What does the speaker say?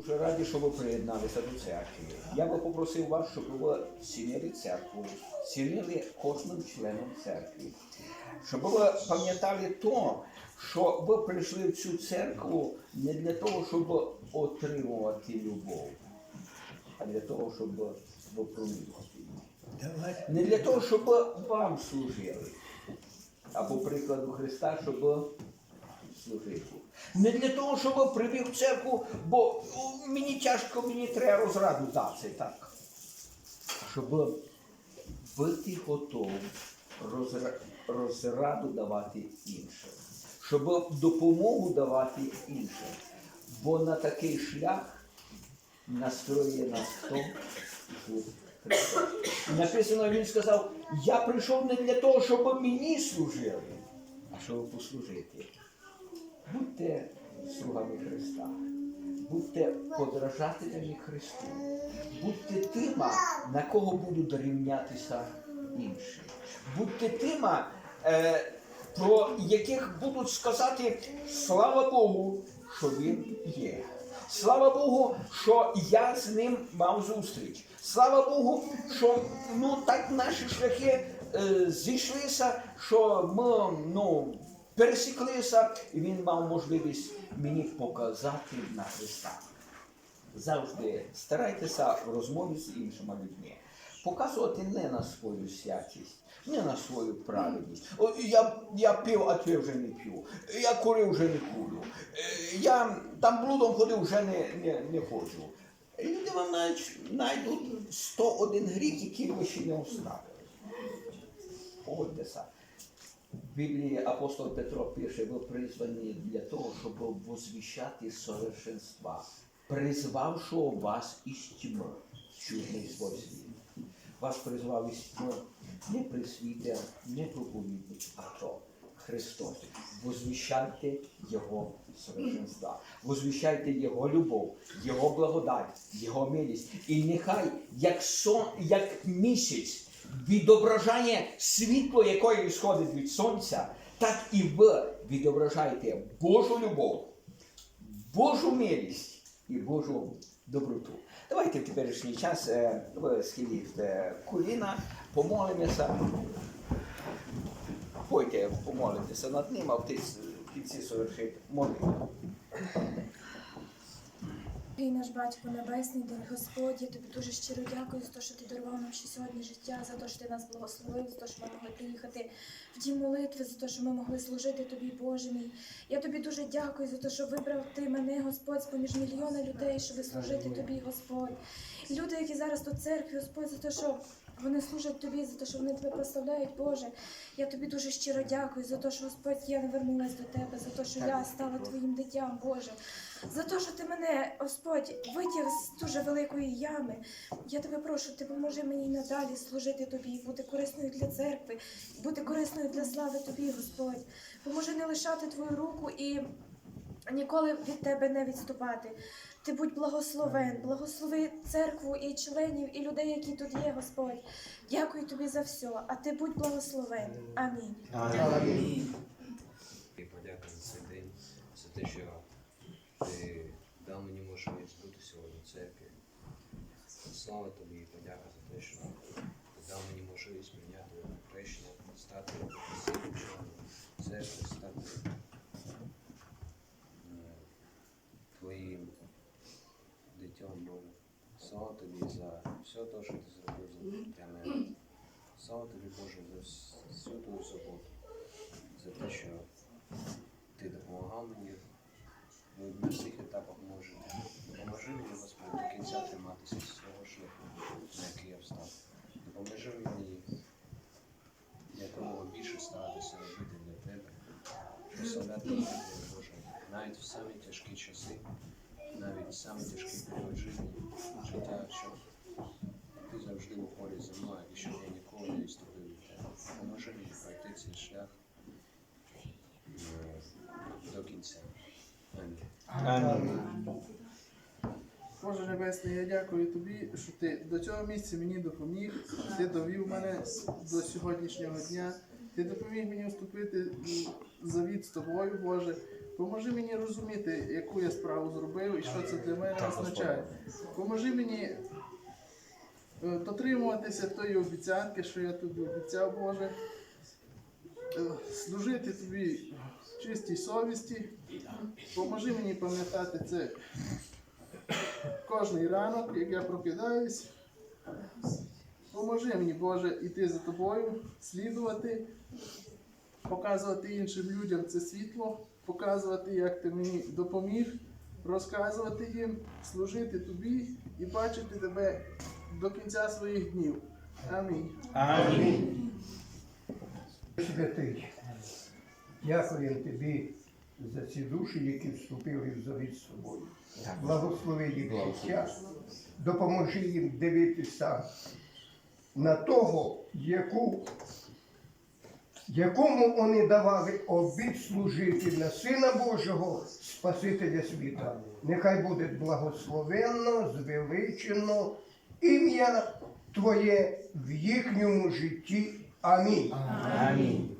Дуже раді, що ви приєдналися до церкви. Я би попросив вас, щоб ви цінили церкву, цінили кожним членом церкви. Щоб ви пам'ятали то, що ви прийшли в цю церкву не для того, щоб отримувати любов, а для того, щоб випромінювати її. Не для того, щоб вам служили, а по прикладу Христа, щоб служити. Не для того, щоб прибіг в церкву, бо мені тяжко, мені треба розраду дати, так. Щоб бути готовим розра- розраду давати іншим, щоб допомогу давати іншим. Бо на такий шлях настроює нас хто? Христос. Написано, він сказав, я прийшов не для того, щоб мені служили, а щоб послужити. Будьте слугами Христа, будьте подражателями Христу, будьте тима, на кого будуть рівнятися інші. Будьте тима, е, про яких будуть сказати слава Богу, що Він є. Слава Богу, що я з ним мав зустріч. Слава Богу, що ну так наші шляхи е, зійшлися, що ми ну, пересіклися, і він мав можливість мені показати на Христа. Завжди старайтеся в розмові з іншими людьми. Показувати не на свою святість, не на свою праведність. О, я, я пив, а ти вже не п'ю. Я курив, вже не курю. Е, Я там блудом ходив, вже не, не, не ходжу. Люди вам знайдуть 101 гріх, який ви ще не оставили. Погодьтеся. Біблії апостол Петро пише, ви призвані для того, щоб возвіщати совершенства, призвавшого вас із тьми, чудний світ. Вас призвав із тьми не присвітер, не проповідник, а хто? Христос. Возвіщайте Його совершенства, возвіщайте Його любов, Його благодать, Його милість. І нехай, як сон, як місяць, відображає світло, яке сходить від сонця, так і ви відображаєте Божу любов, Божу милість і Божу доброту. Давайте в теперішній час е, ви схиліте коліна, помолимося. Пойте, помолитеся над ним, а в кінці совершить молитву. Твій наш батько небесний, дорогий Господь, я тобі дуже щиро дякую за те, що ти дарував нам ще сьогодні життя, за те, що ти нас благословив, за те, що ми могли приїхати в дім молитви, за те, що ми могли служити тобі, Боже мій. Я тобі дуже дякую за те, що вибрав ти мене, Господь, з-поміж мільйона людей, щоб служити тобі, Господь. Люди, які зараз тут церкві, Господь, за те, що вони служать тобі, за те, що вони тебе прославляють, Боже. Я тобі дуже щиро дякую за те, що Господь я не вернулась до тебе, за те, що я стала твоїм дитям, Боже. За те, що ти мене, Господь, витяг з дуже великої ями. Я тебе прошу, ти поможи мені надалі служити тобі, бути корисною для церкви, бути корисною для слави тобі, Господь. Поможи не лишати твою руку і ніколи від тебе не відступати. Ти будь благословен, благослови церкву і членів, і людей, які тут є, Господь. Дякую тобі за все. А ти будь благословен. Амінь. І подяка за цей день, за те, що ти дав мені можливість бути сьогодні в церкві. Слава тобі і подяка за те, що ти дав мені можливість прийняти хрещення, стати професійним членом церкви, стати е, твоїм дитям Боже. Слава тобі за все те, що ти зробив для мене. Слава тобі, Боже, за вс- всю твою заботу, за те, що ти допомагав мені на всіх етапах мого життя. Допоможи мені, Господи, до кінця триматися з цього шляху, на який я встав. Допоможи мені якомога більше старатися робити для тебе, прославляти тебе, Боже, навіть в самі тяжкі часи, навіть в самі тяжкі період життя, щоб ти завжди поряд зі мною і щоб я ніколи не відступив від тебе. Поможи мені пройти цей шлях до кінця. Амінь. Боже Небесний, я дякую тобі, що ти до цього місця мені допоміг, ти довів мене до сьогоднішнього дня. Ти допоміг мені вступити в завіт з тобою, Боже. Поможи мені розуміти, яку я справу зробив і що це для мене означає. Поможи мені дотримуватися тої обіцянки, що я тобі обіцяв, Боже. Е, Служити тобі в чистій совісті. Поможи мені пам'ятати це кожний ранок, як я прокидаюсь. Поможи мені, Боже, іти за тобою, слідувати, показувати іншим людям це світло, показувати, як ти мені допоміг, розказувати їм, служити тобі і бачити тебе до кінця своїх днів. Амінь. Амінь. Святий, дякуємо тобі за ці душі, які вступили в завіт з тобою. Благослови їх життя, допоможи їм дивитися на того, яку, якому вони давали обід служити на Сина Божого, Спасителя світа. Нехай буде благословенно, звеличено ім'я Твоє в їхньому житті. Амінь. Амінь.